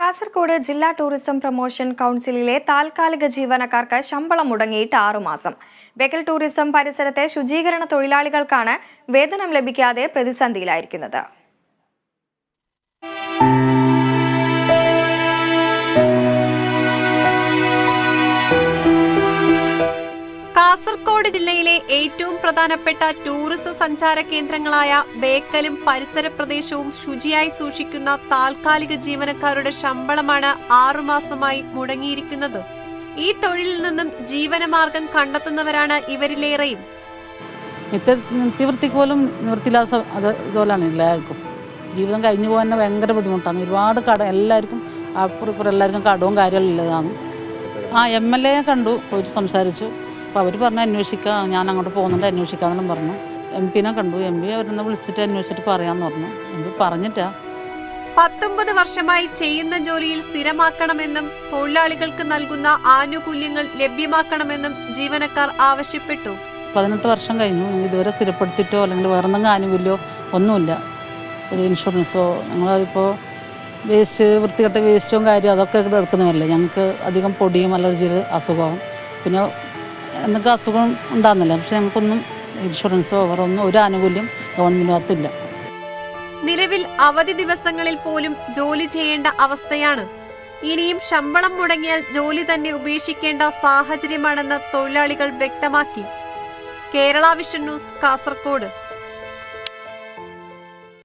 കാസർഗോഡ് ജില്ലാ tourism promotion കൗൺസിലിലെ താൽക്കാലിക ജീവനക്കാർക്ക് ശമ്പളം മുടങ്ങിയിട്ട് ആറുമാസം ബേക്കൽ ടൂറിസം പരിസരത്തെ ശുചീകരണ തൊഴിലാളികൾക്കാണ് വേതനം ലഭിക്കാതെ പ്രതിസന്ധിയിലായിരിക്കുന്നത്. ഏറ്റവും പ്രധാനപ്പെട്ട ടൂറിസം സഞ്ചാര കേന്ദ്രങ്ങളായ ബേക്കലും പരിസര പ്രദേശവും ശുചിയായി സൂക്ഷിക്കുന്ന താൽക്കാലിക ജീവനക്കാരുടെ ശമ്പളമാണ് ആറുമാസമായി മുടങ്ങിയിരിക്കുന്നത്. ഈ തൊഴിലിൽ നിന്നും ജീവനമാർഗം കണ്ടെത്തുന്നവരാണ് ഇവരിലേറെയും. നിത്യ നിത്യവൃത്തിക്ക് പോലും നിവൃത്തിയില്ലാത്ത അത് ഇതുപോലെയാണ് എല്ലാവർക്കും. ജീവിതം കഴിഞ്ഞു പോകാൻ ഭയങ്കര ബുദ്ധിമുട്ടാണ്. ഒരുപാട് കട എല്ലാവർക്കും അപ്പുറം ഇപ്പുറം എല്ലാവർക്കും കടവും കാര്യങ്ങളും ഉള്ളതാണ്. ആ എം എൽ എ കണ്ടു പോയിട്ട് സംസാരിച്ചു. അപ്പോൾ അവർ പറഞ്ഞു അന്വേഷിക്കുക ഞാൻ അങ്ങോട്ട് പോകുന്നുണ്ട് അന്വേഷിക്കാമെന്നും പറഞ്ഞു. എം പിനെ കണ്ടു. എം പി അവരൊന്ന് വിളിച്ചിട്ട് അന്വേഷിച്ചിട്ട് പറയാമെന്ന് പറഞ്ഞു. എം പി പറഞ്ഞിട്ടാ. പത്തൊമ്പത് വർഷമായി ചെയ്യുന്ന ജോലിയിൽ സ്ഥിരമാക്കണമെന്നും തൊഴിലാളികൾക്ക് നൽകുന്ന ആനുകൂല്യങ്ങൾ ലഭ്യമാക്കണമെന്നും ജീവനക്കാർ ആവശ്യപ്പെട്ടു. പതിനെട്ട് വർഷം കഴിഞ്ഞു. ഇതുവരെ സ്ഥിരപ്പെടുത്തിയിട്ടോ അല്ലെങ്കിൽ വേറെ എന്തെങ്കിലും ആനുകൂല്യമോ ഒന്നുമില്ല. ഒരു ഇൻഷുറൻസോ ഞങ്ങളിപ്പോൾ വേസ്റ്റ് വൃത്തികെട്ട വേസ്റ്റും കാര്യം അതൊക്കെ ഇവിടെ എടുക്കുന്നതല്ലേ. ഞങ്ങൾക്ക് അധികം പൊടിയും അലർജിയിൽ അസുഖവും. പിന്നെ എന്തൊക്കെ അസുഖം ഉണ്ടാകുന്നില്ല പക്ഷെ ഞങ്ങൾക്കൊന്നും ഇൻഷുറൻസോ ഓവറൊന്നും ഒരു ആനുകൂല്യം ഗവൺമെന്റിനകത്തില്ല. നിലവിൽ അവധി ദിവസങ്ങളിൽ പോലും ജോലി ചെയ്യേണ്ട അവസ്ഥയാണ്. ഇനിയും ശമ്പളം മുടങ്ങിയാൽ ജോലി തന്നെ ഉപേക്ഷിക്കേണ്ട സാഹചര്യമാണെന്ന് തൊഴിലാളികൾ വ്യക്തമാക്കി. Kerala vision news Kasaragod